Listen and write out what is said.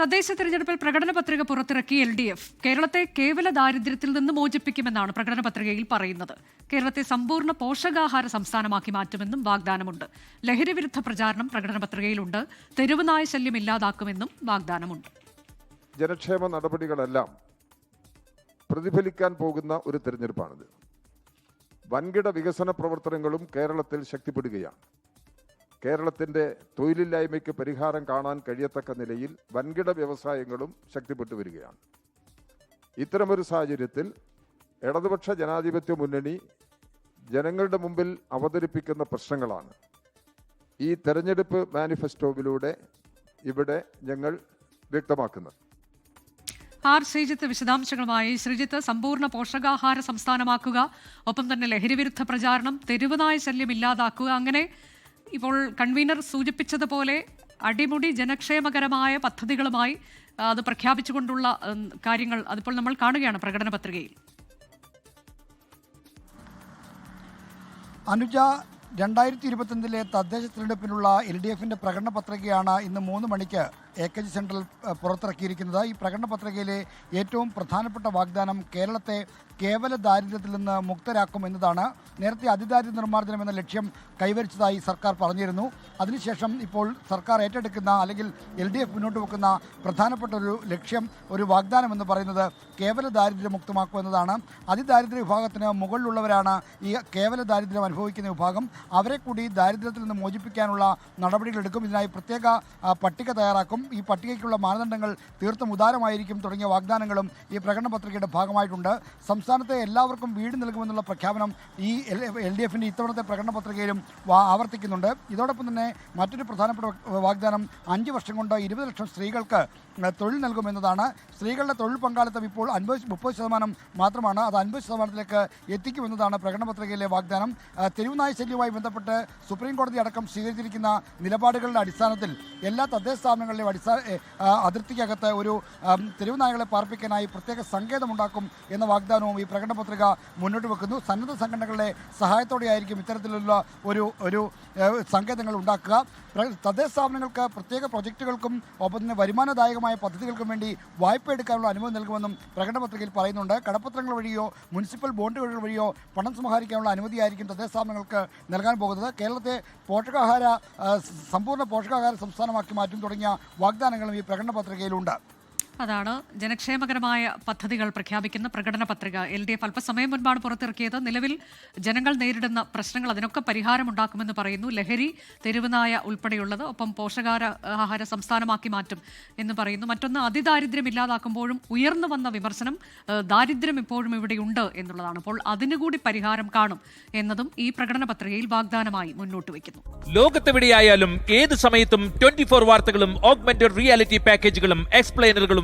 തദ്ദേശ തെരഞ്ഞെടുപ്പിൽ പ്രകടന പത്രിക പുറത്തിറക്കി എൽ ഡി എഫ്. കേരളത്തെ കേവല ദാരിദ്ര്യത്തിൽ നിന്ന് മോചിപ്പിക്കുമെന്നാണ് പ്രകടന പത്രികയിൽ പറയുന്നത്. കേരളത്തെ സമ്പൂർണ പോഷകാഹാര സംസ്ഥാനമാക്കി മാറ്റുമെന്നും വാഗ്ദാനമുണ്ട്. ലഹരിവിരുദ്ധ പ്രചാരണം പ്രകടന പത്രികയിലുണ്ട്. തെരുവുനായ ശല്യം ഇല്ലാതാക്കുമെന്നും വാഗ്ദാനമുണ്ട്. ജനക്ഷേമ നടപടികളെല്ലാം പ്രതിഫലിക്കാൻ പോകുന്ന ഒരു തെരഞ്ഞെടുപ്പാണിത്. വൻകിട വികസന പ്രവർത്തനങ്ങളും കേരളത്തിൽ ശക്തിപ്പെടുകയാണ്. കേരളത്തിന്റെ തൊഴിലില്ലായ്മയ്ക്ക് പരിഹാരം കാണാൻ കഴിയത്തക്ക നിലയിൽ വൻകിട വ്യവസായങ്ങളും ശക്തിപ്പെട്ടു വരികയാണ്. ഇത്തരമൊരു സാഹചര്യത്തിൽ ഇടതുപക്ഷ ജനാധിപത്യ മുന്നണി ജനങ്ങളുടെ മുമ്പിൽ അവതരിപ്പിക്കുന്ന പ്രശ്നങ്ങളാണ്. ഈ തെരഞ്ഞെടുപ്പ് മാനിഫെസ്റ്റോവിലൂടെ ഇവിടെ ഞങ്ങൾ വ്യക്തമാക്കുന്നത്. ആർ ശ്രീജിത്ത് വിശദാംശങ്ങളുമായി ശ്രീജിത്ത് സമ്പൂർണ പോഷകാഹാര സംസ്ഥാനമാക്കുക ഒപ്പം തന്നെ ലഹരിവിരുദ്ധ പ്രചാരണം തെരുവനായ ശല്യം ഇല്ലാതാക്കുക അങ്ങനെ ഇപ്പോൾ കൺവീനർ സൂചിപ്പിച്ചതുപോലെ അടിമുടി ജനക്ഷേമകരമായ പദ്ധതികളുമായി അത് പ്രഖ്യാപിച്ചുകൊണ്ടുള്ള കാര്യങ്ങൾ അതിപ്പോൾ നമ്മൾ കാണുകയാണ് പ്രകടന പത്രികയിൽ. അനുജ രണ്ടായിരത്തി ഇരുപത്തൊന്നിലെ തദ്ദേശ തിരഞ്ഞെടുപ്പിനുള്ള എൽ ഡി എഫിന്റെ പ്രകടന പത്രികയാണ് ഇന്ന് മൂന്ന് മണിക്ക് എ കെ ജി സെൻട്രൽ പുറത്തിറക്കിയിരിക്കുന്നത്. ഈ പ്രകടന പത്രികയിലെ ഏറ്റവും പ്രധാനപ്പെട്ട വാഗ്ദാനം കേരളത്തെ കേവല ദാരിദ്ര്യത്തിൽ നിന്ന് മുക്തരാക്കും എന്നതാണ്. നേരത്തെ അതിദാരിദ്ര്യ നിർമ്മാർജനം എന്ന ലക്ഷ്യം കൈവരിച്ചതായി സർക്കാർ പറഞ്ഞിരുന്നു. അതിനുശേഷം ഇപ്പോൾ സർക്കാർ ഏറ്റെടുക്കുന്ന അല്ലെങ്കിൽ എൽ ഡി എഫ് മുന്നോട്ട് വെക്കുന്ന പ്രധാനപ്പെട്ട ഒരു ലക്ഷ്യം ഒരു വാഗ്ദാനം എന്ന് പറയുന്നത് കേവല ദാരിദ്ര്യം മുക്തമാക്കുക എന്നതാണ്. അതിദാരിദ്ര്യ വിഭാഗത്തിന് മുകളിലുള്ളവരാണ് ഈ കേവല ദാരിദ്ര്യം അനുഭവിക്കുന്ന വിഭാഗം. അവരെ കൂടി ദാരിദ്ര്യത്തിൽ നിന്ന് മോചിപ്പിക്കാനുള്ള നടപടികൾ എടുക്കും ഇതിനായി പ്രത്യേക പട്ടിക തയ്യാറാക്കും. ഈ പട്ടികയ്ക്കുള്ള മാനദണ്ഡങ്ങൾ തീർത്തും ഉദാരമായിരിക്കും തുടങ്ങിയ വാഗ്ദാനങ്ങളും ഈ പ്രകടന പത്രികയുടെ ഭാഗമായിട്ടുണ്ട്. സംസ്ഥാനത്തെ എല്ലാവർക്കും വീട് നൽകുമെന്നുള്ള പ്രഖ്യാപനം ഈ എൽ ഡി എഫിന്റെ ഇത്തവണത്തെ പ്രകടന പത്രികയിലും ആവർത്തിക്കുന്നുണ്ട്. ഇതോടൊപ്പം തന്നെ മറ്റൊരു പ്രധാനപ്പെട്ട വാഗ്ദാനം അഞ്ച് വർഷം കൊണ്ട് ഇരുപത് ലക്ഷം സ്ത്രീകൾക്ക് തൊഴിൽ നൽകുമെന്നതാണ്. സ്ത്രീകളുടെ തൊഴിൽ പങ്കാളിത്തം ഇപ്പോൾ അൻപത് മുപ്പത് ശതമാനം മാത്രമാണ്. അത് അൻപത് ശതമാനത്തിലേക്ക് എത്തിക്കുമെന്നതാണ് പ്രകടന പത്രികയിലെ വാഗ്ദാനം. തെരുവുനായ ശല്യവുമായി ബന്ധപ്പെട്ട് സുപ്രീം കോടതി അടക്കം സ്വീകരിച്ചിരിക്കുന്ന നിലപാടുകളുടെ അടിസ്ഥാനത്തിൽ എല്ലാ തദ്ദേശ സ്ഥാപനങ്ങളിലെയും അടിസ്ഥാന അതിർത്തിക്കകത്ത് ഒരു തെരുവുനായകളെ പാർപ്പിക്കാനായി പ്രത്യേക സങ്കേതമുണ്ടാക്കും എന്ന വാഗ്ദാനവും ഈ പ്രകടന പത്രിക മുന്നോട്ട് വെക്കുന്നു. സന്നദ്ധ സംഘടനകളുടെ സഹായത്തോടെയായിരിക്കും ഇത്തരത്തിലുള്ള ഒരു ഒരു സങ്കേതങ്ങൾ ഉണ്ടാക്കുക. തദ്ദേശ സ്ഥാപനങ്ങൾക്ക് പ്രത്യേക പ്രൊജക്റ്റുകൾക്കും ഒപ്പം തന്നെ വരുമാനദായകമായ പദ്ധതികൾക്കും വേണ്ടി വായ്പ എടുക്കാനുള്ള അനുമതി നൽകുമെന്നും പ്രകടന പത്രികയിൽ പറയുന്നുണ്ട്. കടപ്പത്രങ്ങൾ വഴിയോ മുനിസിപ്പൽ ബോണ്ടുകൾ വഴിയോ പണം സമാഹരിക്കാനുള്ള അനുമതിയായിരിക്കും തദ്ദേശ സ്ഥാപനങ്ങൾക്ക് നൽകാൻ പോകുന്നത്. കേരളത്തെ പോഷകാഹാര സമ്പൂർണ പോഷകാഹാര സംസ്ഥാനമാക്കി മാറ്റും തുടങ്ങിയ വാഗ്ദാനങ്ങളും ഈ പ്രകടന പത്രികയിലുണ്ട്. അതാണ് ജനക്ഷേമകരമായ പദ്ധതികൾ പ്രഖ്യാപിക്കുന്ന പ്രകടന പത്രിക. എൽ ഡി എഫ് അല്പസമയം മുൻപാണ് പുറത്തിറക്കിയത്. നിലവിൽ ജനങ്ങൾ നേരിടുന്ന പ്രശ്നങ്ങൾ അതിനൊക്കെ പരിഹാരമുണ്ടാക്കുമെന്ന് പറയുന്നു. ലഹരി തെരുവുനായ ഉൾപ്പെടെയുള്ളത് ഒപ്പം പോഷകാര ആഹാര സംസ്ഥാനമാക്കി മാറ്റും എന്ന് പറയുന്നു. മറ്റൊന്ന് അതിദാരിദ്ര്യം ഇല്ലാതാക്കുമ്പോഴും ഉയർന്നു വന്ന വിമർശനം ദാരിദ്ര്യം ഇപ്പോഴും ഇവിടെയുണ്ട് എന്നുള്ളതാണ്. അപ്പോൾ അതിനുകൂടി പരിഹാരം കാണും എന്നതും ഈ പ്രകടന പത്രികയിൽ വാഗ്ദാനമായി മുന്നോട്ട് വയ്ക്കുന്നു. ലോകത്തെവിടെയായാലും ഏത് സമയത്തും ട്വന്റി ഫോർ വാർത്തകളും ഓഗ്മെന്റഡ് റിയാലിറ്റി പാക്കേജുകളും എക്സ്പ്ലെയിനറുകളും